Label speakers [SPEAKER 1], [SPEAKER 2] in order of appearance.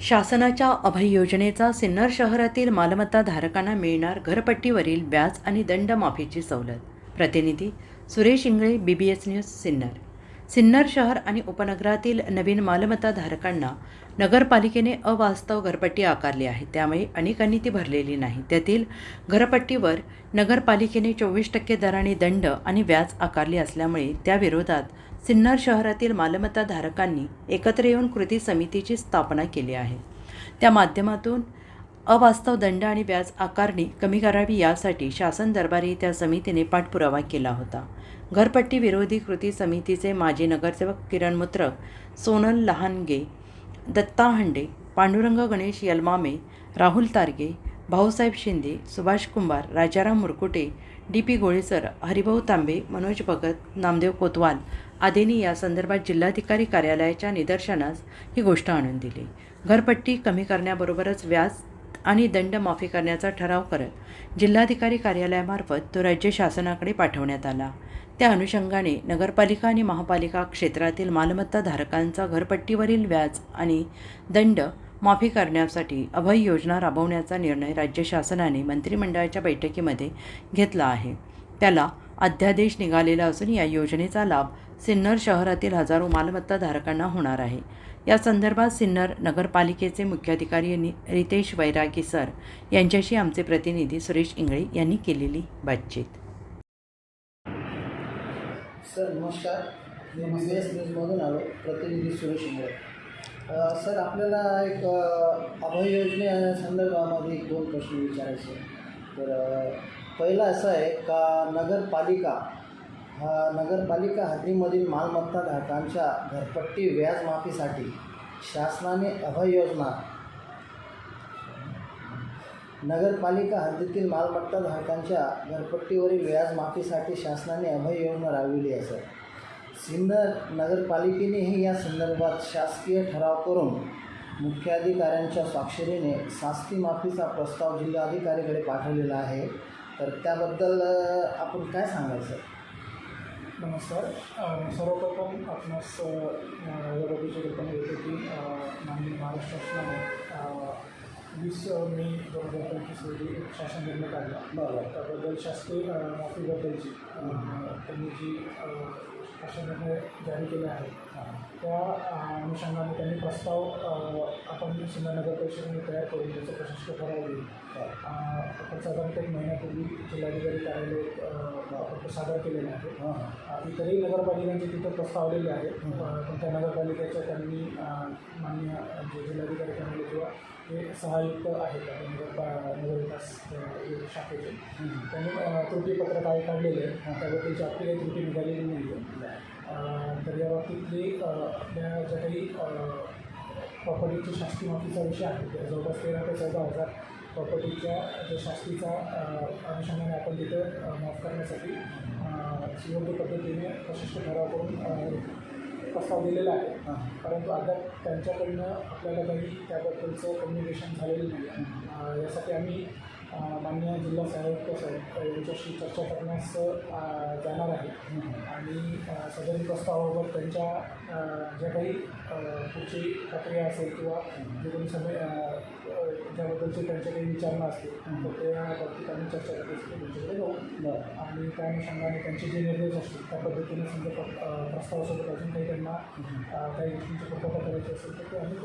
[SPEAKER 1] शासनाच्या अभय योजनेचा सिन्नर शहरातील मालमत्ता धारकांना मिळणार घरपट्टीवरील व्याज आणि दंडमाफीची सवलत. प्रतिनिधी Suresh Ingale B B S news Sinnar. Sinnar शहर आणि उपनगरातील नवीन मालमत्ताधारकांना नगरपालिकेने अवास्तव घरपट्टी आकारली आहे. त्यामुळे अनेकांनी ती भरलेली नाही. त्यातील घरपट्टीवर नगरपालिकेने चोवीस टक्के दराने दंड आणि व्याज आकारले असल्यामुळे त्याविरोधात सिन्नर शहरातील मालमत्ताधारकांनी एकत्र येऊन कृती समितीची स्थापना केली आहे. त्या माध्यमातून अवास्तव दंड आणि व्याज आकारणी कमी करावी यासाठी शासन दरबारी त्या समितीने पाठपुरावा केला होता. घरपट्टी विरोधी कृती समितीचे माजी नगरसेवक किरण मुत्र सोनल लहानगे दत्ता हंडे पांडुरंग गणेश यलमामे राहुल तारगे भाऊसाहेब शिंदे सुभाष कुंभार राजाराम मुरकुटे डी पी गोळेसर हरिभाऊ तांबे मनोज भगत नामदेव कोतवाल आदींनी या संदर्भात जिल्हाधिकारी कार्यालयाच्या निदर्शनास ही गोष्ट आणून दिली. घरपट्टी कमी करण्याबरोबरच व्याज आणि दंड माफी करण्याचा ठराव करत जिल्हाधिकारी कार्यालयामार्फत तो राज्य शासनाकडे पाठवण्यात आला. त्या अनुषंगाने नगरपालिका आणि महापालिका क्षेत्रातील मालमत्ता धारकांचा घरपट्टीवरील व्याज आणि दंड माफी करण्यासाठी अभय योजना राबवण्याचा निर्णय राज्य शासनाने मंत्रिमंडळाच्या बैठकीमध्ये घेतला आहे. त्याला अध्यादेश निघालेला असून या योजनेचा लाभ सिन्नर शहरातील हजारो मालमत्ता धारकांना होणार आहे. या संदर्भात सिन्नर नगरपालिकेचे मुख्याधिकारी नि- रितेश वैरागी सर यांच्याशी आमचे प्रतिनिधी सुरेश इंगळे यांनी केलेली बातचीत.
[SPEAKER 2] सर नमस्कार. मी बी एस न्यूजमधून आलो प्रतिनिधी सुरेश इंगळे. सर आपल्याला एक अभय योजने संदर्भामध्ये एक दोन प्रश्न विचारायचे तर पहिला असं आहे का नगरपालिका हा नगरपालिका हद्दीमधील मालमत्ता धारकांच्या घरपट्टी व्याजमाफीसाठी शासनाने अभय योजना. नगरपालिका हद्दीतील मालमत्ता धारकांच्या घरपट्टीवरील व्याजमाफीसाठी शासनाने अभय योजना राबविली आहे सर. सिन्नर नगरपालिकेनेही या संदर्भात शासकीय ठराव करून मुख्याधिकाऱ्यांच्या स्वाक्षरीने शास्ती माफीचा प्रस्ताव जिल्हाधिकारीकडे पाठवलेला आहे. तर त्याबद्दल आपण काय सांगायचं
[SPEAKER 3] नमस्कार. सर्वप्रथम आपणास याबाबतीची कल्पना देतो की माननीय महाराष्ट्र शासनाने वीस मे दोन हजार पंचवीस रोजी शासन निर्णय काढला.
[SPEAKER 2] बरोबर
[SPEAKER 3] त्याबद्दल शासकीय माफीबद्दलची त्यांनी जी शासन निर्णय जारी केले आहे त्या अनुषंगाने त्यांनी प्रस्ताव आपण सिन्नर नगर परिषदेने तयार करून त्याचं प्रशासकीय ठराव आपण साधारणतः एक महिन्यापूर्वी जिल्हाधिकारी कार्यालय सादर केलेलं आहे
[SPEAKER 2] हां.
[SPEAKER 3] इतरही नगरपालिकांचे तिथं प्रस्ताव आलेले आहेत. पण त्या नगरपालिकेच्या त्यांनी अ, माननीय जे जिल्हाधिकारी कार्यालय किंवा जे सहायुक्त आहेत नगर नगरविकास शाखेचे त्यांनी त्रुटीपत्र काय काढलेले आहे त्याबद्दलची आपली काही त्रुटी निघालेली नाही तर या बाबतीतली आपल्या ज्या काही प्रॉपर्टीची शास्ती माफीचा विषय आहे जवळपास तेरा ते चौदा हजार प्रॉपर्टीच्या ज्या शास्तीचा अनुषंगाने आपण तिथं माफ करण्यासाठी योग्य पद्धतीने प्रशिष्ट ठराव करून प्रस्ताव दिलेला आहे. परंतु अद्याप त्यांच्याकडनं आपल्याला काही त्याबद्दलचं कम्युनिकेशन झालेलं नाही. यासाठी आम्ही अ, माननीय जिल्हा सहाय्यक साहेब यांच्याशी चर्चा करण्यास जाणार आहे. आणि अ, सदरील प्रस्तावावर त्यांच्या ज्या काही पुढची प्रक्रिया असेल किंवा जे कोणी अ, ज्याबद्दलचे त्यांचे काही विचारणा असतील तर त्या बाबतीत आम्ही चर्चा करण्यासाठी त्यांच्याकडे जाऊ. आणि त्या अनुषंगाने त्यांचे जे निर्देश असतील त्या पद्धतीने समजा प्रस्तावासोबत अजून काही त्यांना काही गोष्टींची पूर्तता करायची असेल तर ते आम्ही